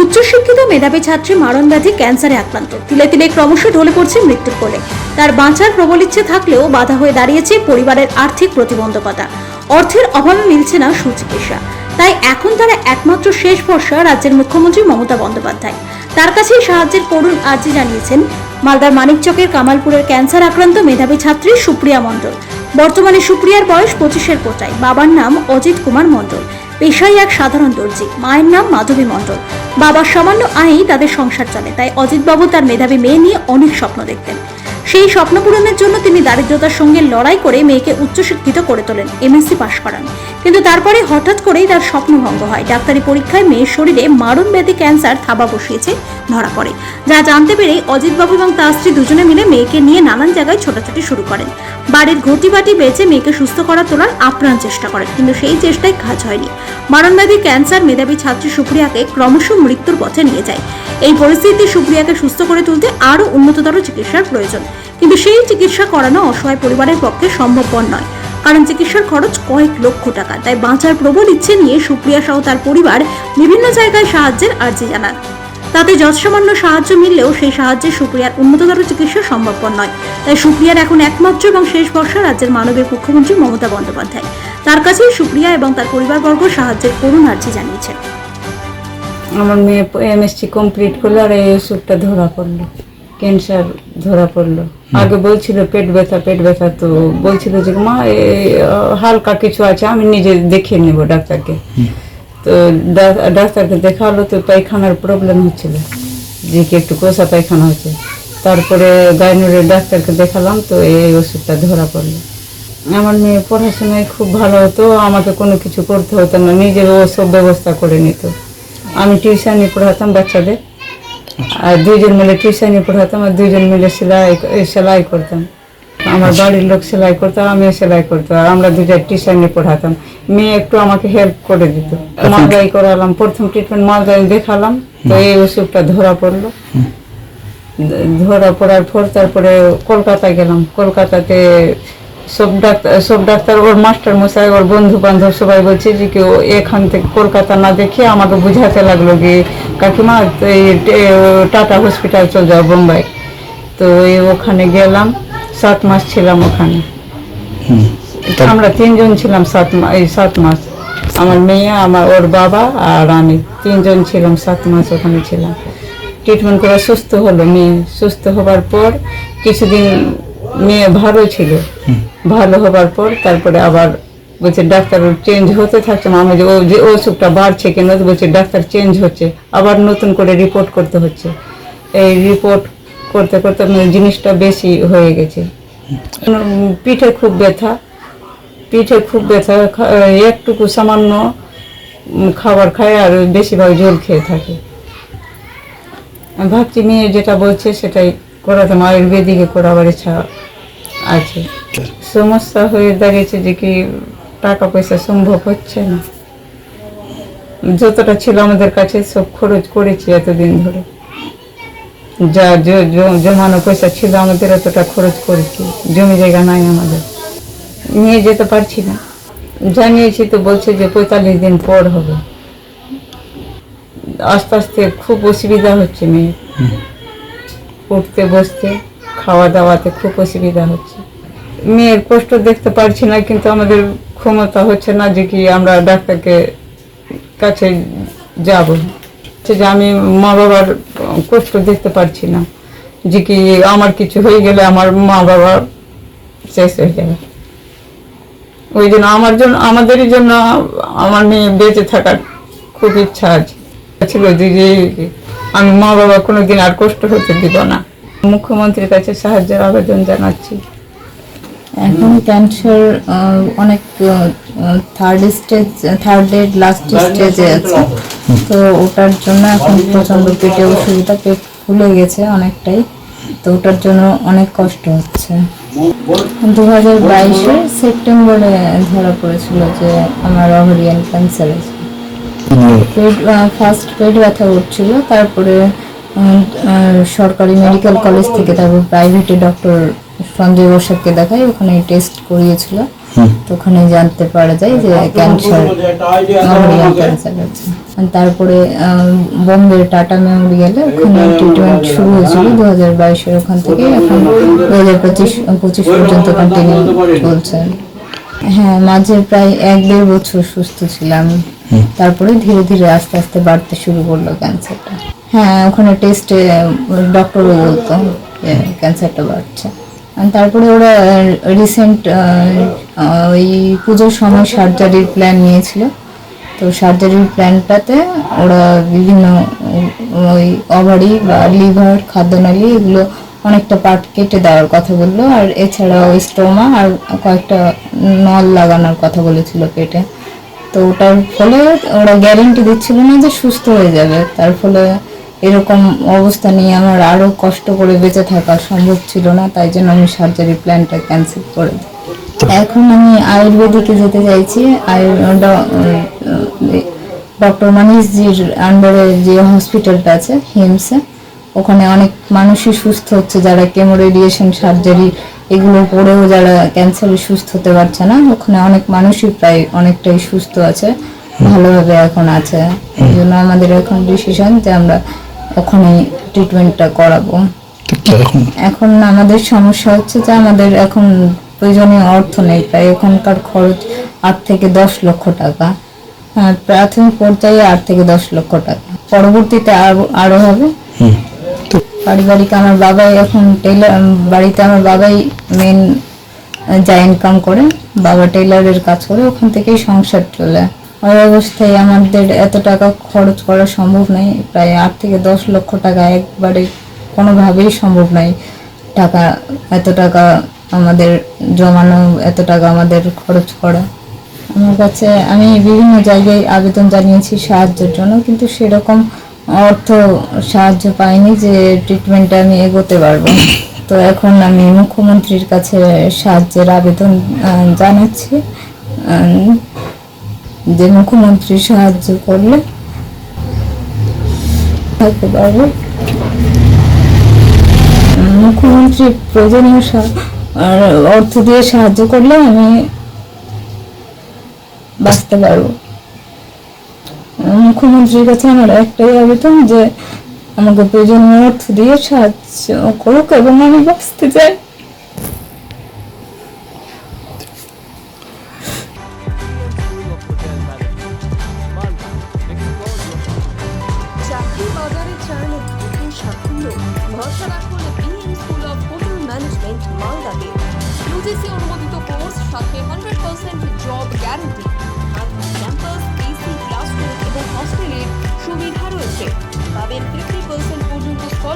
উচ্চশিক্ষিত মেধাবী ছাত্রী মারণ ব্যাধি ক্যান্সারে আক্রান্ত। তিলে তিলে ক্রমশ ঢলে পড়ছে মৃত্যুর কোলে। তার বাঁচার প্রবল ইচ্ছে থাকলেও বাধা হয়ে দাঁড়িয়েছে পরিবারের আর্থিক প্রতিবন্ধকতা। অর্থের অভাবে মিলছে না সুচিকিৎসা। তাই এখন তারা একমাত্র শেষ ভরসা রাজ্যের মুখ্যমন্ত্রী মমতা বন্দ্যোপাধ্যায়। তার কাছেই সাহায্যের করুণ আর্জি জানিয়েছেন মালদার মানিকচকের কামালপুরের ক্যান্সার আক্রান্ত মেধাবী ছাত্রী সুপ্রিয়া মণ্ডল। বর্তমানে সুপ্রিয়ার বয়স পঁচিশের কোটায়। বাবার নাম অজিত কুমার মণ্ডল। পেশাই এক সাধারণ দর্জি। মায়ের নাম মাধবী মণ্ডল। বাবার সামান্য আয়েই তাদের সংসার চলে, তাই অজিতবাবু তার মেধাবী মেয়ে নিয়ে অনেক স্বপ্ন দেখতেন। সেই স্বপ্ন পূরণের জন্য তিনি দারিদ্রতার সঙ্গে লড়াই করে মেয়েকে উচ্চশিক্ষিত করে তোলেন এমএসসি পাশ করান। কিন্তু তারপরে হঠাৎ করেই তার স্বপ্ন ভঙ্গ হয়। ডাক্তারি পরীক্ষায় মেয়ের শরীরে মারণ ব্যাধি ক্যান্সার থাবা বসিয়েছে ধরা পড়ে। যা জানতে পেরেই অজিতবাবু এবং তার স্ত্রী দুজনে মিলে মেয়েকে নিয়ে নানান জায়গায় ছোটাছুটি শুরু করেন। বাড়ির ঘটিবাটি বেঁচে মেয়েকে সুস্থ করা তোলার আপ্রাণ চেষ্টা করেন, কিন্তু সেই চেষ্টায় কাজ হয়নি। মারণব্যাধি ক্যান্সার মেধাবী ছাত্রী সুপ্রিয়াকে ক্রমশ মৃত্যুর পথে নিয়ে যায়। এই পরিস্থিতিতে সুপ্রিয়াকে সুস্থ করে তুলতে আরও উন্নততর চিকিৎসার প্রয়োজন। কিন্তু সেই চিকিৎসা করানো অসহায় পরিবারের পক্ষে সম্ভবপর নয়। কারণ চিকিৎসার খরচ কয়েক লক্ষ টাকা, তাই বাঁচার প্রবল ইচ্ছে নিয়ে সুপ্রিয়া সহ তার পরিবার বিভিন্ন জায়গায় সাহায্যের আর্জি জানান। তাতে যৎসামান্য সাহায্য মিললেও সেই সাহায্যে সুপ্রিয়ার উন্নততর চিকিৎসা সম্ভবপর নয়। তাই সুপ্রিয়ার এখন একমাত্র এবং শেষ ভরসা রাজ্যের মানবিক মুখ্যমন্ত্রী মমতা বন্দ্যোপাধ্যায়। তার কাছেই সুপ্রিয়া এবং তার পরিবারবর্গ সাহায্যের করুণ আর্জি জানিয়েছেন। আমার মেয়ে এমএসসি কমপ্লিট করল আর এই ওষুধটা ধরা পড়ল। ক্যান্সার ধরা পড়ল। আগে বলছিল পেট ব্যথা পেট ব্যথা। তো বলছিল যে মা হালকা কিছু আছে আমি নিজে দেখিয়ে নেব ডাক্তারকে। তো ডাক্তারকে দেখাল তো পায়খানার প্রবলেম হচ্ছিল। যে কি একটু কোষা পায়খানা হচ্ছে। তারপরে গাইনোরের ডাক্তারকে দেখালাম তো এই ওষুধটা ধরা পড়ল। আমার মেয়ে পড়াশোনায় খুব ভালো হতো আমাকে কোনো কিছু করতে হতো না নিজের ও সব ব্যবস্থা করে নিত। আমি টিউশনি পড়াতাম বাচ্চাদের। আর দুইজন মিলে টিউশনি পড়াতাম আর দুইজন মিলে সেলাই সেলাই করতাম। আমার বাড়ির লোক সেলাই করতো আমিও সেলাই করতো আর আমরা দুজন টিউশনি পড়াতাম। মেয়ে একটু আমাকে হেল্প করে দিত। মালদাই করালাম প্রথম ট্রিটমেন্ট মালদাই দেখালাম তো এই ওষুধটা ধরা পড়ল। ধরা পড়ার পর তারপরে কলকাতায় গেলাম। কলকাতাতে সব ডাক্তার সব ডাক্তার ওর মাস্টার মশাই ওর বন্ধু বান্ধব সবাই বলছে যে কি ও এখান থেকে কলকাতা না দেখে আমাকে বুঝাতে লাগল যে কাকিমা এই টাটা হসপিটাল চল যাও বোম্বাই। তো এই ওখানে গেলাম সাত মাস ছিলাম ওখানে। আমরা তিনজন ছিলাম সাত মা- এই সাত মাস। আমার মেয়ে আমার ওর বাবা আর আমি তিনজন ছিলাম সাত মাস ওখানে ছিলাম। ট্রিটমেন্ট করে সুস্থ হলো মেয়ে সুস্থ হবার পর কিছুদিন মেয়ে ভালো ছিল। ভালো হবার পর তারপরে আবার বলছে ডাক্তার চেঞ্জ হতে থাকছে আমি যে ও যে ওষুধটা বাড়ছে কেন? বলছে ডাক্তার চেঞ্জ হচ্ছে। আবার নতুন করে রিপোর্ট করতে হচ্ছে। এই রিপোর্ট করতে করতে মানে জিনিসটা বেশি হয়ে গেছে। পিঠে খুব ব্যথা। পিঠে খুব ব্যথা। একটুকু সামান্য খাবার খায় আর বেশিরভাগ জল খেয়ে থাকে। ভাবছি মেয়ে যেটা বলছে সেটাই করাতাম আয়ুর্বেদিকে করাবার ইচ্ছা আছে। সমস্যা হয়ে দাঁড়িয়েছে যে কি টাকা পয়সা সম্ভব হচ্ছে না। যতটা ছিল আমাদের কাছে সব খরচ করেছি এতদিন ধরে। যা জমানো পয়সা ছিল আমাদের এতটা খরচ করেছি, জমি জায়গা নাই আমাদের। নিয়ে যেতে পারছি না। জানিয়েছি তো বলছে যে পঁয়তাল্লিশ দিন পর হবে। আস্তে আস্তে খুব অসুবিধা হচ্ছে মেয়ে উঠতে বসতে খাওয়া দাওয়াতে খুব অসুবিধা হচ্ছে। মেয়ের কষ্ট দেখতে পারছি না, কিন্তু আমাদের ক্ষমতা হচ্ছে না যে কি আমরা ডাক্তারকে কাছে যাব। হচ্ছে যে আমি মা বাবার কষ্ট দেখতে পারছি না, যে কি আমার কিছু হয়ে গেলে আমার মা বাবা শেষ হয়ে যাবে। ওই জন্য আমার জন্য, আমাদেরই জন্য আমার মেয়ে বেঁচে থাকার খুব ইচ্ছা আছে। ছিল যে আমি মা বাবা কোনো দিন আর কষ্ট হতে দিব না। মুখ্যমন্ত্রীর কাছে সাহায্যের আবেদন জানাচ্ছি। এখন ক্যান্সার অনেক থার্ড স্টেজ থার্ডের লাস্ট স্টেজে আছে। তো ওটার জন্য এখন প্রচণ্ড পেটে অসুবিধা পেট ফুলে গেছে অনেকটাই। তো ওটার জন্য অনেক কষ্ট হচ্ছে। দু হাজার বাইশের সেপ্টেম্বরে ধরা পড়েছিল যে আমার অভারিয়ান ক্যান্সার আছে পেট ফার্স্ট পেট ব্যথা উঠছিল তারপরে সরকারি মেডিকেল কলেজ থেকে তারপর প্রাইভেটে ডক্টর সঞ্জয় বসাককে দেখাই ওখানে টেস্ট করিয়েছিল। তো ওখানে জানতে পারা যায় যে ক্যান্সার মেমোরিয়াল ক্যান্সার আছে তারপরে বোম্বে টাটা মেমোরিয়ালে ওখানে ট্রিটমেন্ট শুরু হয়েছিল দু হাজার বাইশের ওখান থেকে। এখন দু হাজার পঁচিশ পঁচিশ পর্যন্ত কন্টিনিউ চলছে। হ্যাঁ মাঝে প্রায় এক দেড় বছর সুস্থ ছিলাম। তারপরে ধীরে ধীরে আস্তে আস্তে বাড়তে শুরু করল ক্যান্সারটা। হ্যাঁ ওখানে টেস্টে ডক্টরও বলতো ক্যান্সারটা বাড়ছে। তারপরে ওরা রিসেন্ট ওই পুজোর সময় সার্জারির প্ল্যান নিয়েছিল। তো সার্জারির প্ল্যানটাতে ওরা বিভিন্ন, ওই অভারি বা লিভার খাদ্যনালী এগুলো অনেকটা পার্ট কেটে দেওয়ার কথা বলল। আর এছাড়া ওই স্টোমা আর কয়েকটা নল লাগানোর কথা বলেছিল পেটে। তো ওটার ফলে ওরা গ্যারেন্টি দিচ্ছিল না যে সুস্থ হয়ে যাবে। তার ফলে এরকম অবস্থা নিয়ে আমার আরও কষ্ট করে বেঁচে থাকা সম্ভব ছিল না, তাই জন্য আমি সার্জারি প্ল্যানটা ক্যান্সেল করে দিই। এখন আমি আয়ুর্বেদিকে যেতে চাইছি। ডক্টর মানিশজির আন্ডারে যে হসপিটালটা আছে, হিমসে, ওখানে অনেক মানুষই সুস্থ হচ্ছে, যারা কেমো রেডিয়েশন সার্জারি এগুলো পরেও যারা ক্যান্সারে সুস্থ হতে পারছে না ওখানে অনেক মানুষই প্রায় অনেকটাই সুস্থ আছে ভালোভাবে এখন আছে। এই জন্য আমাদের এখন ডিসিশন যে আমরা ওখানে ট্রিটমেন্টটা করাবো। এখন? আমাদের সমস্যা হচ্ছে যে আমাদের এখন প্রয়োজনীয় অর্থ নেই প্রায় ওখানকার খরচ আট থেকে দশ লক্ষ টাকা। হ্যাঁ, প্রাথমিক পর্যায়ে আট থেকে দশ লক্ষ টাকা। পরবর্তীতে আরও আরও হবে। পারিবারিক আমার বাবাই এখন টেলার বাড়িতে আমার বাবাই মেন যা ইনকাম করে, বাবা টেলারের কাজ করে, ওখান থেকেই সংসার চলে। ওই অবস্থায় আমাদের এত টাকা খরচ করা সম্ভব নয় প্রায় আট থেকে দশ লক্ষ টাকা একবারে কোনোভাবেই সম্ভব নয় টাকা, এত টাকা আমাদের জমানো, এত টাকা আমাদের খরচ করা। আমার কাছে আমি বিভিন্ন জায়গায় আবেদন জানিয়েছি সাহায্যের জন্য, কিন্তু সেরকম অর্থ সাহায্য পাইনি যে ট্রিটমেন্টটা আমি এগোতে পারব। তো এখন আমি মুখ্যমন্ত্রীর কাছে সাহায্যের আবেদন জানাচ্ছি। যে মুখ্যমন্ত্রী সাহায্য করলে থাকতে পারব। মুখ্যমন্ত্রী প্রয়োজনীয় অর্থ দিয়ে সাহায্য করলে আমি বাঁচতে পারব। মুখ্যমন্ত্রীর কাছে আমার একটাই আবেদন যে আমাকে প্রয়োজনীয় অর্থ দিয়ে সাহায্য করুক এবং আমি বাঁচতে চাই। ভরসা রাখুন স্কুল অফ হোটেল ম্যানেজমেন্ট মালদাতে ইউজিসি